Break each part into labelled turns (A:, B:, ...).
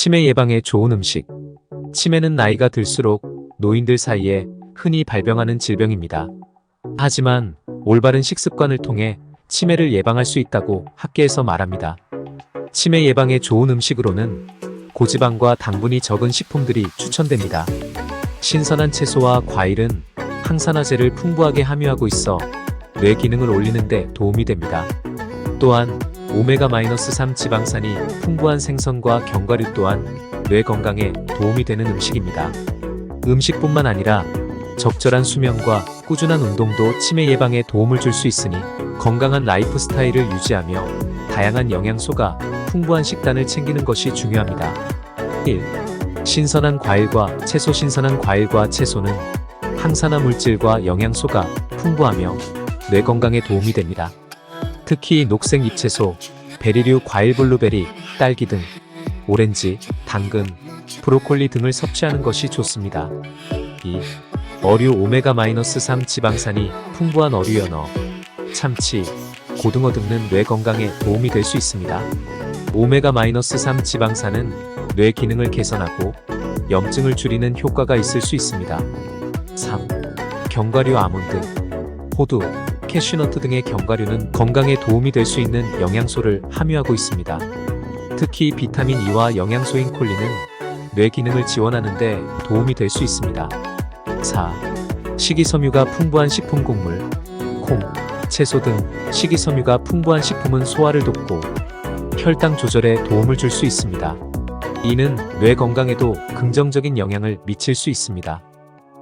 A: 치매 예방에 좋은 음식. 치매는 나이가 들수록 노인들 사이에 흔히 발병하는 질병입니다. 하지만 올바른 식습관을 통해 치매를 예방할 수 있다고 학계에서 말합니다. 치매 예방에 좋은 음식으로는 고지방과 당분이 적은 식품들이 추천됩니다. 신선한 채소와 과일은 항산화제를 풍부하게 함유하고 있어 뇌 기능을 올리는데 도움이 됩니다. 또한 오메가-3 지방산이 풍부한 생선과 견과류 또한 뇌 건강에 도움이 되는 음식입니다. 음식뿐만 아니라 적절한 수면과 꾸준한 운동도 치매 예방에 도움을 줄 수 있으니 건강한 라이프 스타일을 유지하며 다양한 영양소가 풍부한 식단을 챙기는 것이 중요합니다. 1. 신선한 과일과 채소 신선한 과일과 채소는 항산화 물질과 영양소가 풍부하며 뇌 건강에 도움이 됩니다. 특히 녹색 잎채소, 베리류 과일 블루베리, 딸기 등 오렌지, 당근, 브로콜리 등을 섭취하는 것이 좋습니다. 2. 어류 오메가-3 지방산이 풍부한 어류 연어, 참치, 고등어 등은 뇌 건강에 도움이 될 수 있습니다. 오메가-3 지방산은 뇌 기능을 개선하고 염증을 줄이는 효과가 있을 수 있습니다. 3. 견과류 아몬드, 호두, 캐슈너트 등의 견과류는 건강에 도움이 될 수 있는 영양소를 함유하고 있습니다. 특히 비타민 E와 영양소인 콜린은 뇌 기능을 지원하는 데 도움이 될 수 있습니다. 4. 식이섬유가 풍부한 식품 곡물, 콩, 채소 등 식이섬유가 풍부한 식품은 소화를 돕고 혈당 조절에 도움을 줄 수 있습니다. 이는 뇌 건강에도 긍정적인 영향을 미칠 수 있습니다.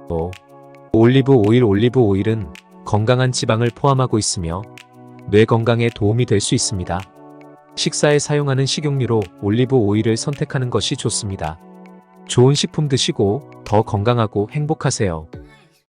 A: 5. 올리브 오일 올리브 오일은 건강한 지방을 포함하고 있으며 뇌 건강에 도움이 될 수 있습니다. 식사에 사용하는 식용유로 올리브 오일을 선택하는 것이 좋습니다. 좋은 식품 드시고 더 건강하고 행복하세요.